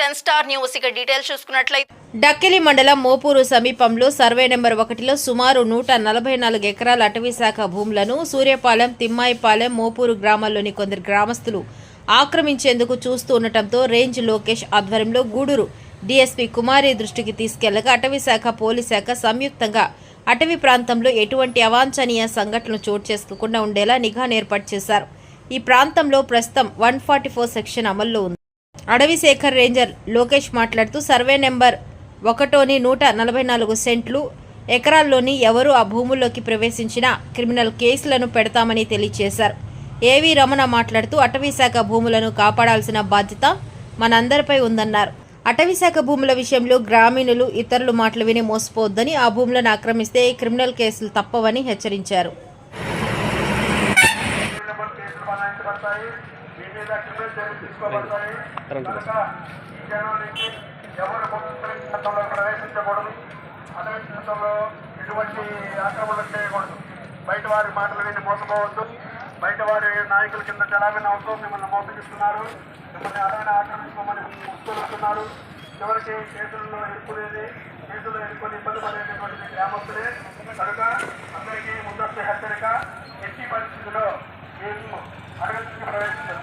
Ten star news. ఇక details చూసుకున్నట్లయితే డక్కిలి మండలం మోపూరు సమీపంలో సర్వే నెంబర్ ఒకటిలో సుమారు నూట నలభై నాలుగు ఎకరాల అటవీశాఖ భూములను సూర్యపాలెం తిమ్మాయిపాలెం మోపూరు గ్రామాల్లోని కొందరు గ్రామస్తులు ఆక్రమించేందుకు చూస్తూ ఉండటంతో రేంజ్ లోకేష్ ఆధ్వర్యంలో గూడూరు డీఎస్పీ కుమారి దృష్టికి తీసుకెళ్ళగా అటవీశాఖ పోలీస్ శాఖ సంయుక్తంగా అటవీ ప్రాంతంలో ఎటువంటి అవాంఛనీయ సంఘటనలు చోటు చేసుకోకుండా ఉండేలా నిఘా ఏర్పాటు చేశారు. ఈ ప్రాంతంలో ప్రస్తుతం వన్ ఫార్టీ ఫోర్ సెక్షన్ అమల్లో ఉంది. అడవి శేఖర్ రేంజర్ లోకేష్ మాట్లాడుతూ సర్వే నెంబర్ ఒకటోని నూట నలభై నాలుగు సెంట్లు. ఎకరాల్లోని ఎవరు ఆ భూముల్లోకి ప్రవేశించినా క్రిమినల్ కేసులను పెడతామని తెలియజేశారు ఏవి రమణ మాట్లాడుతూ అటవీశాఖ భూములను కాపాడాల్సిన బాధ్యత మనందరిపై ఉందన్నారు. అటవీశాఖ భూముల విషయంలో గ్రామీణులు ఇతరులు మాటలు విని మోసపోవద్దని ఆ భూములను ఆక్రమిస్తే క్రిమినల్ కేసులు తప్పవని హెచ్చరించారు. తీసుకోబడతాయి. కనుక ఈ జనం నుంచి ఎవరు ప్రవేశించకూడదు. అటవీ చట్టంలో ఎటువంటి ఆక్రమణలు చేయకూడదు. బయట వారి మాటలు విని మోసపోవద్దు. బయట వారి నాయకుల కింద చలామణి అవుతూ మిమ్మల్ని మోసగిస్తున్నారు. మిమ్మల్ని అడవిని ఆక్రమించుకోమని ముస్తున్నారు చివరికి కేసులలో ఎదుర్కొనేది కేసులో ఎదుర్కొని ఇబ్బంది పడేటటువంటి గ్రామస్తులే. కనుక అందరికీ ముందస్తు హెచ్చరిక ఎట్టి పరిస్థితుల్లో కేసును అడగడానికి ప్రవేశించారు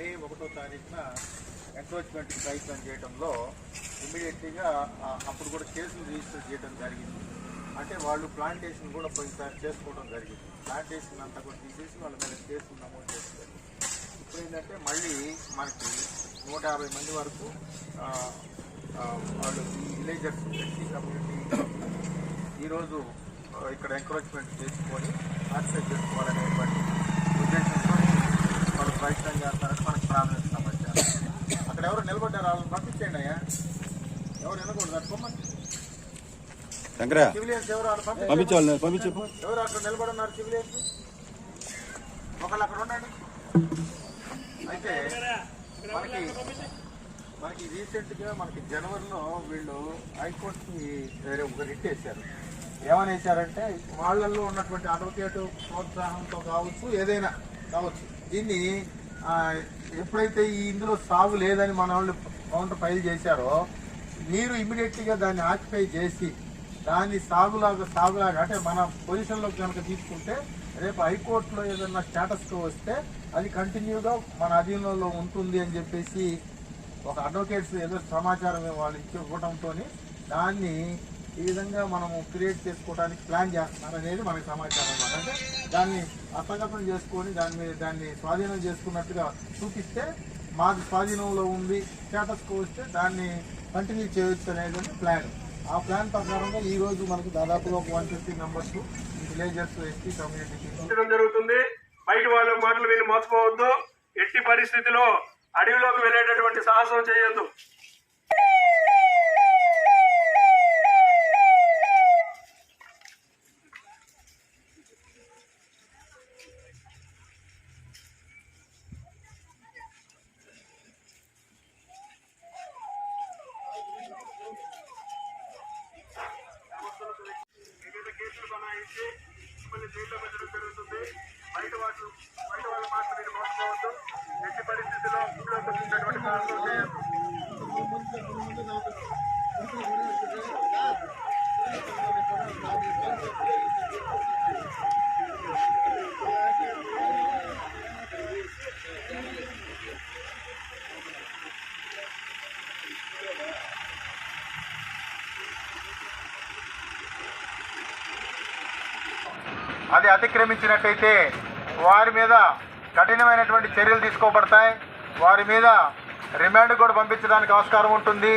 మే ఒకటో తారీఖున ఎంక్రోచ్మెంట్ ప్రయత్నం చేయడంలో ఇమీడియట్లీగా అప్పుడు కూడా కేసులు రిజిస్టర్ చేయడం జరిగింది. అంటే వాళ్ళు ప్లాంటేషన్ కూడా పోయినసారి చేసుకోవడం జరిగింది. ప్లాంటేషన్ అంతా కూడా తీసేసి వాళ్ళ మీద కేసులు నమోదు చేస్తారు ఇప్పుడు ఏంటంటే మళ్ళీ మనకి నూట యాభై మంది వరకు వాళ్ళు ఈ విలేజర్స్ ఎస్సీ కమ్యూనిటీ ఈరోజు ఇక్కడ ఎంకరేజ్మెంట్ చేసుకొని ఆక్సెస్ చేసుకోవాలనేటువంటి ఉద్దేశంతో వాళ్ళు ప్రయత్నం చేస్తారు మనకు ప్రాధాన్యత అక్కడ ఎవరు నిలబడ్డారు వాళ్ళని పంపించేయండి అయ్యా ఎవరు వినకూడదు అట్టుకోమని శంకరా సివిలియన్స్ ఎవరు వాళ్ళు పంపించండి. పంపించాలి పంపించు ఎవరు అక్కడ నిలబడున్నారు సివిలియన్స్ ఒకళ్ళు అక్కడ ఉండండి అయితే మనకి మనకి రీసెంట్గా మనకి జనవరిలో వీళ్ళు హైకోర్టుకి వేరే ఒక రిట్ వేశారు ఏమని వేశారంటే వాళ్ళల్లో ఉన్నటువంటి అడ్వకేట్ ప్రోత్సాహంతో కావచ్చు ఏదైనా కావచ్చు దీన్ని ఎప్పుడైతే ఈ ఇందులో సాగు లేదని మన వాళ్ళు కౌంటర్ ఫైల్ చేశారో మీరు ఇమీడియట్లీగా దాన్ని ఆక్యుపై చేసి దాన్ని సాగులాగా సాగులాగా అంటే మన పొజిషన్లో కనుక తీసుకుంటే రేపు హైకోర్టులో ఏదన్నా స్టేటస్తో వస్తే అది కంటిన్యూగా మన అధీనంలో ఉంటుంది అని చెప్పేసి ఒక అడ్వకేట్స్ ఏదో సమాచారం వాళ్ళు ఇచ్చి ఇవ్వడంతో దాన్ని ఈ విధంగా మనము క్రియేట్ చేసుకోవడానికి ప్లాన్ చేస్తున్నారు అనేది మనకి సమాచారం అనమాట అంటే దాన్ని అసంగతం చేసుకొని దాని మీద దాన్ని స్వాధీనం చేసుకున్నట్టుగా చూపిస్తే మాది స్వాధీనంలో ఉంది స్టేటస్ వస్తే దాన్ని కంటిన్యూ చేయొచ్చు అనేది ప్లాన్ ఆ ప్లాన్ ప్రకారంగా ఈ రోజు మనకు దాదాపుగా ఒక one fifty members villagers ST community జరుగుతుంది. బయట వాళ్ళ మాటలు విని మోసపోవద్దు. ఎట్టి పరిస్థితిలో అడవిలోకి వెళ్ళేటటువంటి సాహసం చేయొద్దు మీ మీద కేసులు బనాయించి మిమ్మల్ని జైల్లో పెట్టడం జరుగుతుంది బయట వాళ్ళు మోసపోవద్దు ఎట్టి పరిస్థితుల్లో అది అతిక్రమించినట్టయితే వారి మీద కఠినమైనటువంటి చర్యలు తీసుకోబడతాయి. వారి మీద రిమాండ్ కూడా పంపించడానికి ఆస్కారం ఉంటుంది.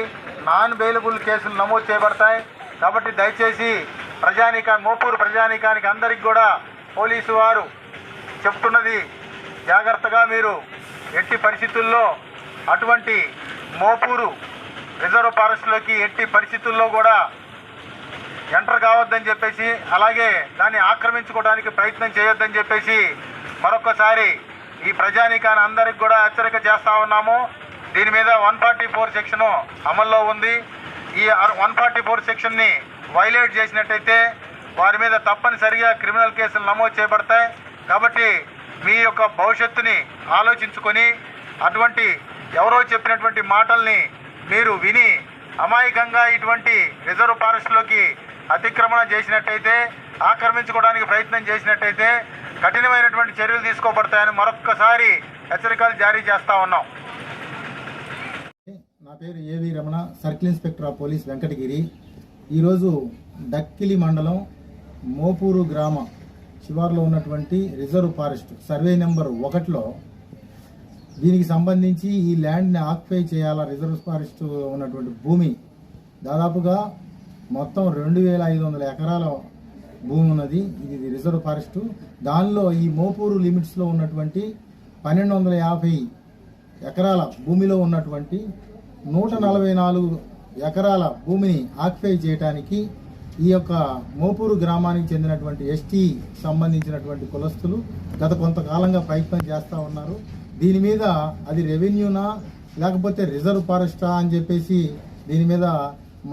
నాన్ బెయిలబుల్ కేసులు నమోదు చేయబడతాయి. కాబట్టి దయచేసి ప్రజానిక మోపూరు ప్రజానికానికి అందరికి కూడా పోలీసు వారు చెప్తున్నది జాగ్రత్తగా మీరు ఎట్టి పరిస్థితుల్లో అటువంటి మోపూరు రిజర్వ్ ఫారెస్ట్లోకి ఎట్టి పరిస్థితుల్లో కూడా ఎంటర్ కావద్దని చెప్పేసి అలాగే దాన్ని ఆక్రమించుకోవడానికి ప్రయత్నం చేయొద్దని చెప్పేసి మరొకసారి ఈ ప్రజానీకాన్ని అందరికి కూడా హెచ్చరిక చేస్తా ఉన్నాము. దీని మీద వన్ ఫార్టీ ఫోర్ సెక్షన్ అమల్లో ఉంది. ఈ వన్ ఫార్టీ ఫోర్ సెక్షన్ని వైలేట్ చేసినట్టయితే వారి మీద తప్పనిసరిగా క్రిమినల్ కేసులు నమోదు చేయబడతాయి. కాబట్టి మీ యొక్క భవిష్యత్తుని ఆలోచించుకొని అటువంటి ఎవరో చెప్పినటువంటి మాటల్ని మీరు విని అమాయకంగా ఇటువంటి రిజర్వ్ ఫారెస్ట్లోకి అతిక్రమణ చేసినట్టయితే ఆక్రమించుకోవడానికి ప్రయత్నం చేసినట్టయితే కఠినమైనటువంటి చర్యలు తీసుకోబడతాయని మరొక్కసారి హెచ్చరికలు జారీ చేస్తా ఉన్నాం. నా పేరు A V Ramana circle inspector of police Venkatagiri. ఈరోజు డక్కిలి మండలం మోపూరు గ్రామ శివార్లో ఉన్నటువంటి రిజర్వ్ ఫారెస్ట్ సర్వే నెంబర్ ఒకటిలో దీనికి సంబంధించి ఈ ల్యాండ్ని ఆక్యుపై చేయాలా రిజర్వ్ ఫారెస్ట్ ఉన్నటువంటి భూమి దాదాపుగా మొత్తం రెండు వేల ఐదు వందల ఎకరాల భూమి ఉన్నది ఇది రిజర్వ్ ఫారెస్ట్. దానిలో ఈ మోపూరు లిమిట్స్లో ఉన్నటువంటి పన్నెండు వందల యాభై ఎకరాల భూమిలో ఉన్నటువంటి నూట నలభై నాలుగు ఎకరాల భూమిని ఆక్యుపై చేయడానికి ఈ యొక్క మోపూరు గ్రామానికి చెందినటువంటి ఎస్టీ సంబంధించినటువంటి కులస్తులు గత కొంతకాలంగా ప్రయత్నం చేస్తూ ఉన్నారు. దీని మీద అది రెవెన్యూనా లేకపోతే రిజర్వ్ ఫారెస్టా అని చెప్పేసి దీని మీద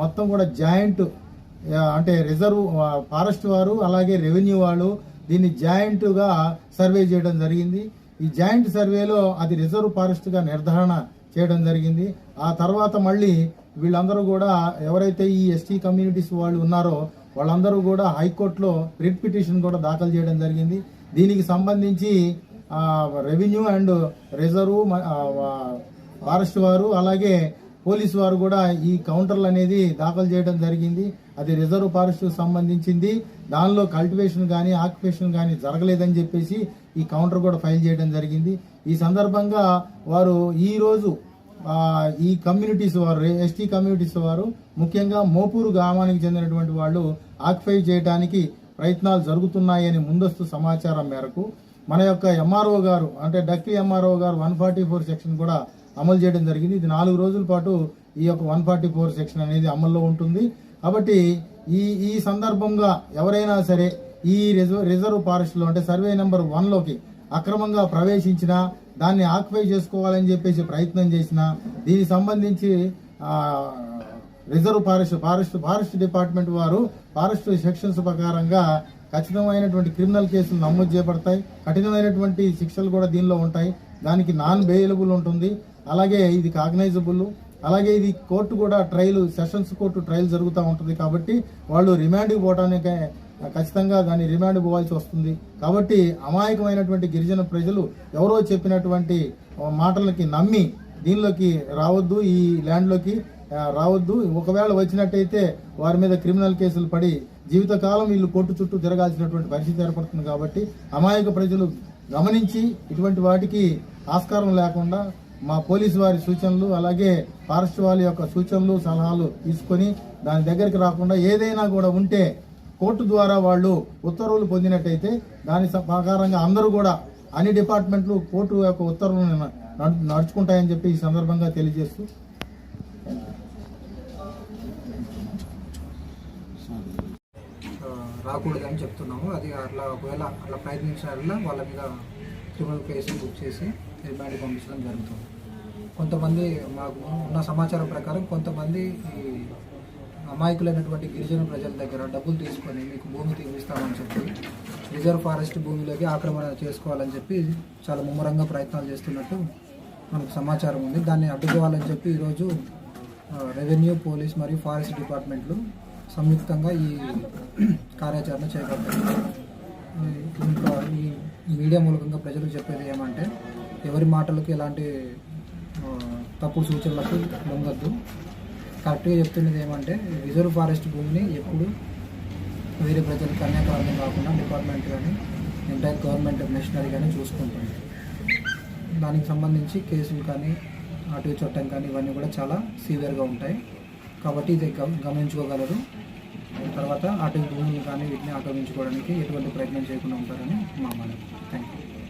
మొత్తం కూడా జాయింట్ అంటే రిజర్వ్ ఫారెస్ట్ వారు అలాగే రెవెన్యూ వాళ్ళు దీన్ని జాయింట్గా సర్వే చేయడం జరిగింది. ఈ జాయింట్ సర్వేలో అది రిజర్వ్ ఫారెస్ట్గా నిర్ధారణ చేయడం జరిగింది. ఆ తర్వాత మళ్ళీ వీళ్ళందరూ కూడా ఎవరైతే ఈ ఎస్టీ కమ్యూనిటీస్ వాళ్ళు ఉన్నారో వాళ్ళందరూ కూడా హైకోర్టులో రిట్ పిటిషన్ కూడా దాఖలు చేయడం జరిగింది. దీనికి సంబంధించి రెవెన్యూ అండ్ రిజర్వ్ ఫారెస్ట్ వారు అలాగే పోలీసు వారు కూడా ఈ కౌంటర్లు అనేది దాఖలు చేయడం జరిగింది. అది రిజర్వ్ ఫారెస్ట్ సంబంధించింది. దానిలో కల్టివేషన్ కానీ ఆక్యుపేషన్ కానీ జరగలేదని చెప్పేసి ఈ కౌంటర్ కూడా ఫైల్ చేయడం జరిగింది. ఈ సందర్భంగా వారు ఈరోజు ఈ కమ్యూనిటీస్ వారు ఎస్టీ కమ్యూనిటీస్ వారు ముఖ్యంగా మోపూరు గ్రామానికి చెందినటువంటి వాళ్ళు ఆక్యుపై చేయడానికి ప్రయత్నాలు జరుగుతున్నాయని ముందస్తు సమాచారం మేరకు మన యొక్క ఎంఆర్ఓ గారు అంటే డక్కి MRO garu one forty four section కూడా అమలు చేయడం జరిగింది. ఇది నాలుగు రోజుల పాటు ఈ యొక్క వన్ ఫార్టీ ఫోర్ సెక్షన్ అనేది అమల్లో ఉంటుంది. కాబట్టి ఈ ఈ సందర్భంగా ఎవరైనా సరే ఈ రిజర్వ్ రిజర్వ్ ఫారెస్ట్లో అంటే సర్వే నెంబర్ వన్లోకి అక్రమంగా ప్రవేశించినా దాన్ని ఆక్యుపై చేసుకోవాలని చెప్పేసి ప్రయత్నం చేసినా దీనికి సంబంధించి reserve forest forest forest department వారు ఫారెస్ట్ సెక్షన్స్ ప్రకారంగా ఖచ్చితమైనటువంటి క్రిమినల్ కేసులు నమోదు చేయబడతాయి కఠినమైనటువంటి శిక్షలు కూడా దీనిలో ఉంటాయి. దానికి నాన్ బెయిలబుల్ ఉంటుంది. అలాగే ఇది కాగ్నైజబుల్. అలాగే ఇది కోర్టు కూడా ట్రయల్ సెషన్స్ కోర్టు ట్రయల్ జరుగుతూ ఉంటుంది కాబట్టి వాళ్ళు రిమాండ్కి పోవడానికి ఖచ్చితంగా దాన్ని రిమాండ్ పోవాల్సి వస్తుంది. కాబట్టి అమాయకమైనటువంటి గిరిజన ప్రజలు ఎవరో చెప్పినటువంటి మాటలకి నమ్మి దీనిలోకి రావద్దు ఈ ల్యాండ్లోకి రావద్దు. ఒకవేళ వచ్చినట్టయితే వారి మీద క్రిమినల్ కేసులు పడి జీవితకాలం వీళ్ళు కోర్టు చుట్టూ తిరగాల్సినటువంటి పరిస్థితి ఏర్పడుతుంది కాబట్టి అమాయక ప్రజలు గమనించి ఇటువంటి వాటికి ఆస్కారం లేకుండా మా పోలీసు వారి సూచనలు అలాగే ఫారెస్ట్ వాళ్ళ యొక్క సూచనలు సలహాలు తీసుకొని దాని దగ్గరికి రాకుండా ఏదైనా కూడా ఉంటే కోర్టు ద్వారా వాళ్ళు ఉత్తర్వులు పొందినట్టయితే దాని స- ప్రకారంగా అందరూ కూడా అన్ని డిపార్ట్మెంట్లు కోర్టు యొక్క ఉత్తర్వులను నడుచుకుంటాయని చెప్పి ఈ సందర్భంగా తెలియజేస్తూ. రాకూడదని చెప్తున్నాము. అది అట్లా ఒకవేళ అట్లా ప్రయత్నించిన వాళ్ళ మీద క్రిమినల్ కేసులు బుక్ చేసి రిమాండ్ పంపించడం జరుగుతుంది. కొంతమంది మాకు ఉన్న సమాచారం ప్రకారం కొంతమంది ఈ అమాయకులైనటువంటి గిరిజన ప్రజల దగ్గర డబ్బులు తీసుకొని మీకు భూమి తీపిస్తామని చెప్పి రిజర్వ్ ఫారెస్ట్ భూమిలోకి ఆక్రమణ చేసుకోవాలని చెప్పి చాలా ముమ్మరంగా ప్రయత్నాలు చేస్తున్నట్టు మనకు సమాచారం ఉంది. దాన్ని అడ్డుకోవాలని చెప్పి ఈరోజు రెవెన్యూ పోలీస్ మరియు ఫారెస్ట్ డిపార్ట్మెంట్లు సంయుక్తంగా ఈ కార్యాచరణ చేపట్టారు. ఇంకా ఈ మీడియా మూలకంగా ప్రజలకు చెప్పేది ఏమంటే ఎవరి మాటలకు ఎలాంటి తప్పు తప్పుడు సూచనలకు లొంగద్దు. కరెక్ట్గా చెప్తున్నది ఏమంటే రిజర్వ్ ఫారెస్ట్ భూమిని ఎప్పుడు వేరే ప్రజలకు కన్యాకారణం కాకుండా డిపార్ట్మెంట్ కానీ ఎంటైర్ గవర్నమెంట్ మిషనరీ కానీ చూసుకుంటుంది. దానికి సంబంధించి కేసులు కానీ అటవీ చట్టం కానీ ఇవన్నీ కూడా చాలా సీవియర్గా ఉంటాయి. కాబట్టి ఇది గమనించుకోగలరు. తర్వాత అటవీ భూములు కానీ వీటిని ఆక్రమించుకోవడానికి ఎటువంటి ప్రయత్నం చేయకుండా ఉంటారని మా మనవి. Thank you